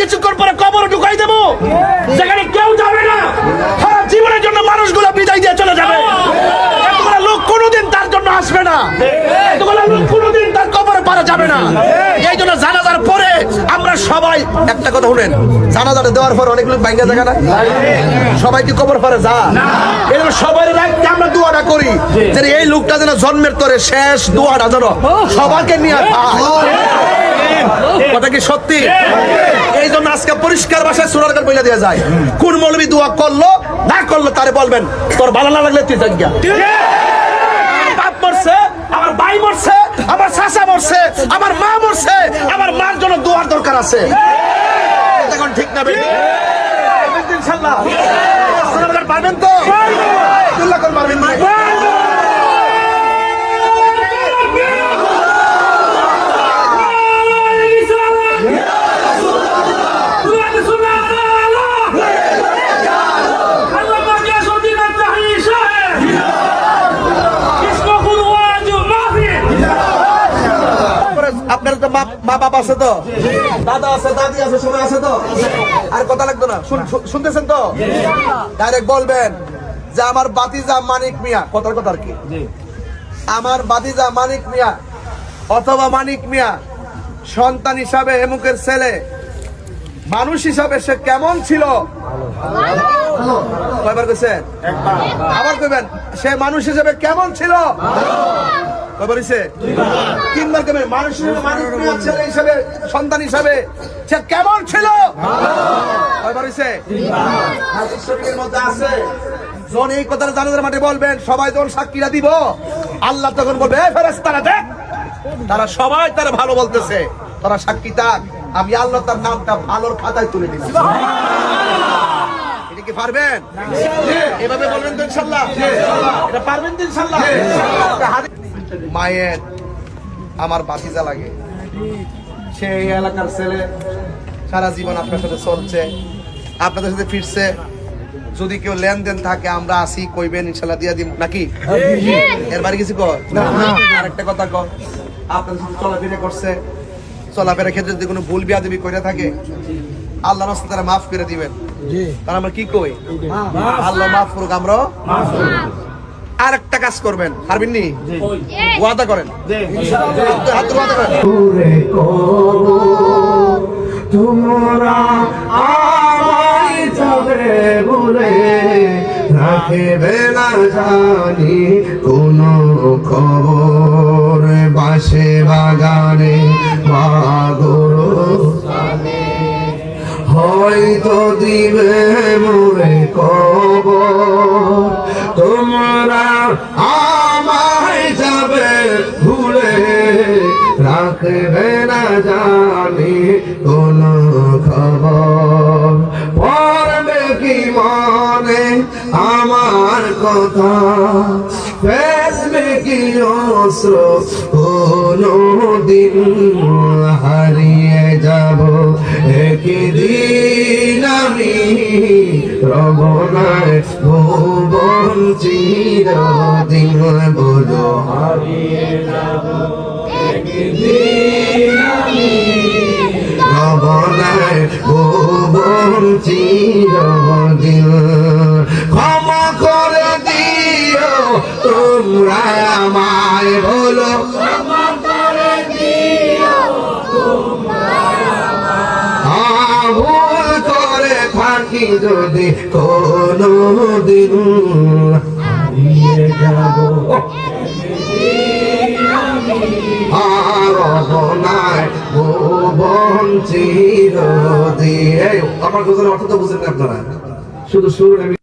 কিছুক্ষণ পরে কবর ঢুকাই দেবো। যেখানে কেউ যাবে না। সারা জীবনের জন্য মানুষগুলো বিদায় দিয়ে চলে যাবে। লোক কোনোদিন তার জন্য আসবে না। কোনোদিন তার কবরে পারা যাবে না। এই জন্য জানাজার পরে আমরা সবাই, একটা কথা শুনেন দেওয়ার পর অনেক লোক না? সবাই কি কবর পারে? যা। সবাই রাখতে আমরা দোয়াটা করি যে এই লোকটা যেন জন্মের তরে শেষ দোয়াটা যেন সবাইকে নিয়ে কথা কি সত্যি? এই পরিষ্কার ভাষায় সুরারকার বইলা দেওয়া যায়। কোন মৌলবী দোয়া করল না করল তারে বলবেন তোর ভালো না লাগলে তুই আমার বাপ মরছে আমার ভাই মরছে আমার চাচা মরছে আমার মা মরছে আমার মার জন্য দোয়ার দরকার আছে। এখন ঠিক না বেটি পারবেন তো? ইনশাল্লাহ পারবেন তো পারবেন না? আপনার তো মা মা বাবা আছে তো? দাদা আছে দাদি আছে সবাই আছে তো? আর কথা লাগতো না। শুন- শুন- শুনতেছেন তো? ডাইরেক্ট বলবেন যে আমার বাতিজা মানিক মিয়া কথার কথা আর কি? আমার বাতিজা মানিক মিয়া অথবা মানিক মিয়া সন্তান হিসাবে এমুকের ছেলে মানুষ হিসাবে সে কেমন ছিল? কয়বার কইছেন? আবার কইবেন সে মানুষ হিসাবে কেমন ছিল? তিনবার কইবেন মানুষ মানুষ ছেলে হিসেবে সন্তান হিসেবে। সে কেমন ছিল? মধ্যে আছে। যখন এই কথাটা জানাজার মাঠে বলবেন সবাই যখন সাক্ষীরা দিব আল্লাহ তখন বলবে "এই ফেরেশতারা দেখ তারা সবাই তারা ভালো বলতেছে। তারা সাক্ষী থাক আমি আল্লাহ তার নামটা ভালোর খাতায় তুলে দিচ্ছি। এটা কি পারবেন? এভাবে বলবেন তো ইনশাল্লাহ। এটা পারবেন তো ইনশাল্লাহ। মায়ের আমার বাতিজা লাগে। সে এই এলাকার ছেলে সারা জীবন আপনার সাথে চলছে আপনাদের সাথে ফিরছে। যদি কেউ লেনদেন থাকে আমরা আসি কইবেন ইনশাল্লাহ দিয়া দিব নাকি? এর বাড়ি কিছু কর? আরেকটা কথা কর। আপনাদের সাথে চলাফেরা করছে। চলাফেরার ক্ষেত্রে যদি কোনো ভুল বিয়া বিয়াদবি করে থাকে আল্লাহ রাস্তা তারা মাফ করে দিবেন। তার আমরা কি কই? আল্লাহ মাফ করুক আমরা আর একটা কাজ করবেন। পারবেন নি? ওয়াদা করেন। হাত ওয়াদা করেন। তোমরা আমায় যাবে বলে রাখবে না জানি কোনো খবর বাসে বাগানে বাগরো। হয়তো দিবে তোমরা আমায় যাবে ভুলে রাখবে না জানি কোন খবর। পড়বে কি মনে আমার কথা? কি অস্ত্র কোনো দিন হারিয়ে যাব। একদিন আমি রবনায় ভুবন চিরদিন বলো। রবনায় ভুবন চিরদিন যদি কোনো দিন আমার কথা অর্থ তো বুঝেন না আপনারা। শুধু আমি।